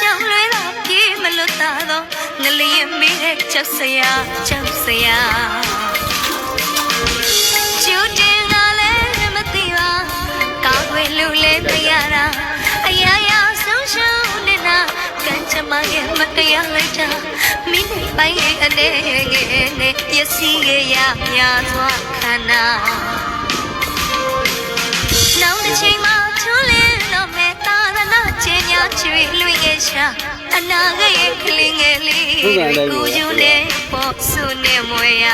ရှောင်လွဲတာပြေးမလွတ်တာတော့ငလျင်မေးတဲ့ချက်စရာချက်စရာကျူတင်ကလည်းမသိပါကောက်ွယ်လူလေးမရတာအရာရာဆုံးရှုံးနေတာကံချမရဲ့မတရားလိုက်တာမိနေပိုင်းရဲ့အနေငယ်နဲ့ပျက်စီးရများစွာခန္ဓာနောင်တစ်ချိန်မှာချွန်းလင်းတော့မဲ့တာရဏ ချင်းညာချွေလွင့်ရဲ့ရှာအနာဂတ်ရဲ့ကလေးငယ်လေးကိုယူနေပေါ်ဆုနေမွေရ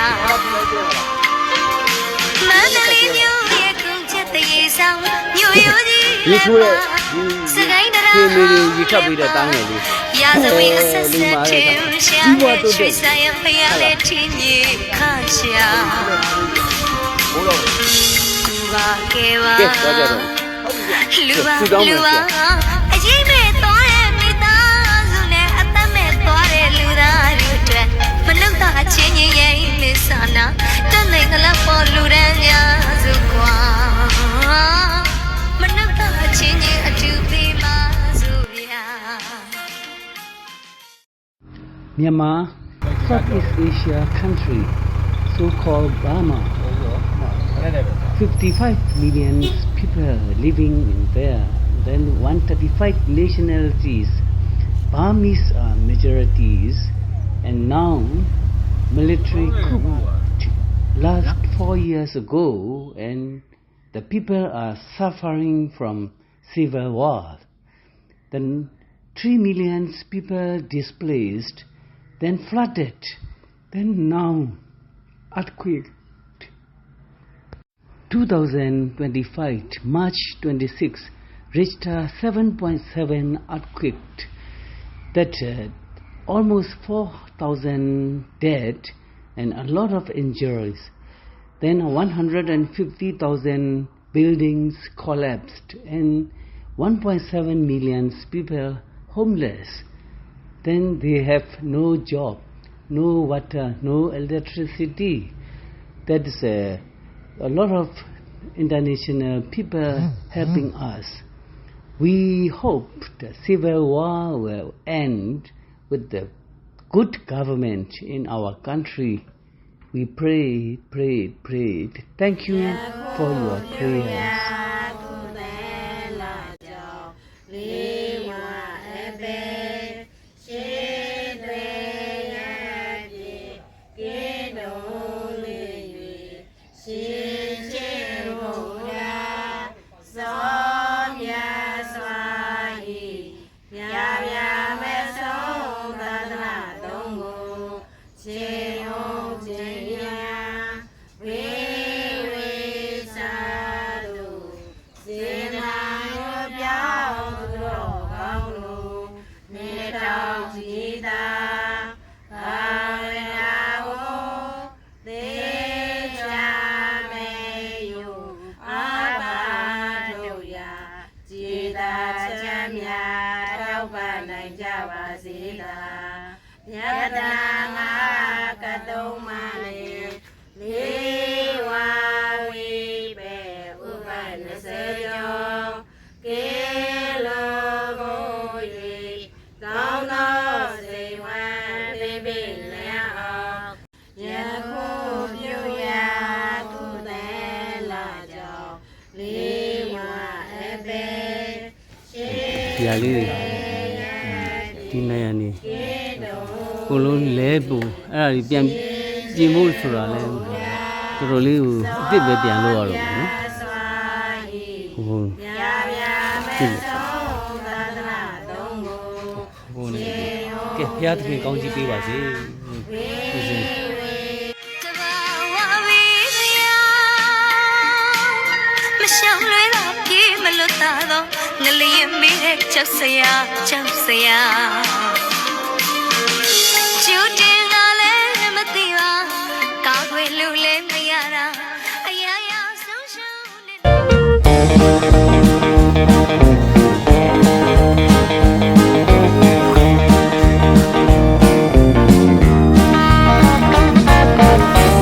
မန္တလေးမြို့ရဲ့ကုန်းချက်တရေဆောင်မြို့ရိုးကြီးဒီထိုးတဲ့စကိုင်းတရာဒီမေလေးရေခတ်ပြီးတဲ့တန်းငယ်လေးရာဇဝေအဆက်ဆက်ချင်းရှာတဲ့ရွှေဆိုင်ရဖျားတဲ့ထင်းကြီးခါရှာဘိုးတော်သူပါကေပါကဲတော့ကြတော့လူပါသူတောင်းမယ်လူပါအကြီးမဲ့သွားတဲ့မိသားစုနဲ့အသက်မဲ့သွားတဲ့လူသားတွေအတွက်မနှုတ်တာအချင်းချင်းရဲ့လိဆာနာတနိုင်ကလေးပေါ် Myanmar, Southeast Asia country, so-called Burma. 55 million people living in there. Then 135 nationalities. Burmese are majorities. And now, military coup uh? last four years ago, and the people are suffering from civil war. Then 3 million people displaced, then flooded, then now earthquake. 2025, March 26, Richter 7.7 earthquake that uh, almost 4,000 dead and a lot of injuries. Then 150,000 buildings collapsed and 1.7 million people homeless. Then they have no job, no water, no electricity. That is a, a lot of international people mm-hmm. helping mm-hmm. us. We hope the civil war will end with the good government in our country. We pray, pray, pray. Thank you for your prayers. ကြ ယတနာငါကတုံးမလေးလေးဝါဝီပဲဥပနစေယောကေလောကို၍ကောင်းသောစိတ်ဝမ်းပိပိလျံအောင်ယခုပြုရာသူသည်လာကြောင်းလေးဝါအပေရှေဒီဟာလေးတွေဒီနိုင်ရနေ ကိုလုံးလဲပူအဲ့ဒါကြီးပြန်ပြင်ဖို့ဆိုတာလဲတော်တော်လေးကိုအစ်စ်ပဲပြန်လို့ရတော့ဘူးနော်ဟိုဖြစ်တယ်ဟိုနေကဲဖျားသခင်ကောင်းကြီးပေးပါစေဟုတ်ရှင်တဘာဝဝိသယာမရှောင်လွဲတာပြေးမလွတ်တာတော့ငလျင်မေးတဲ့ချက်စရာချက်စရာ ကောက်ွယ်လူလေးမရတာအရာရာဆုံးရှုံးနေ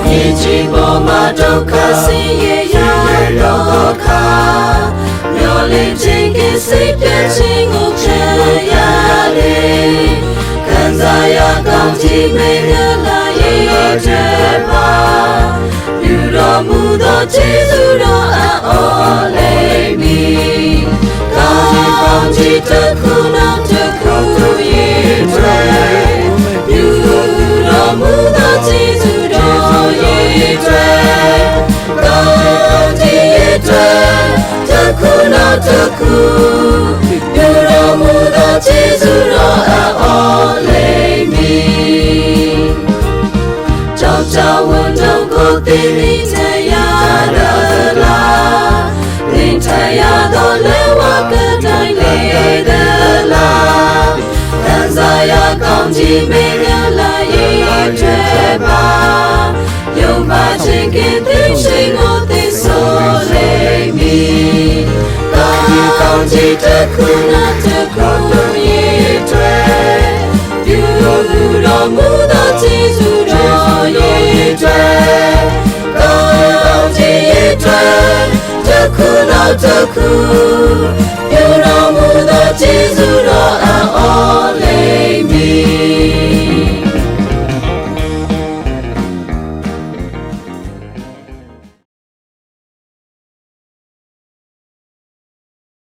မြေကြီးပေါ်မှာဒုက္ခဆင်းရဲရဒုက္ခမျောလင့်ခြင်းကစိတ်ပြည့်ခြင်းကိုချမ်းရတယ်ကြီးမင်္ဂလာရေးတဲ့ပါပြု တော်မူသောခြေဆုတော်အော်လေးမီကောင်းကောင်းကြီးတစ်ခုနောက်တစ်ခုရေးတဲ့ပြုတော်မူသောခြေဆုတော်ရေးတဲ့ကောင်းကြီးရဲ့တစ်ခုနောက်တစ် တော့ကို တစ်ခုနောက်တစ်ခုပြုံးတော်မူသောကျေးဇူးတော်အောင်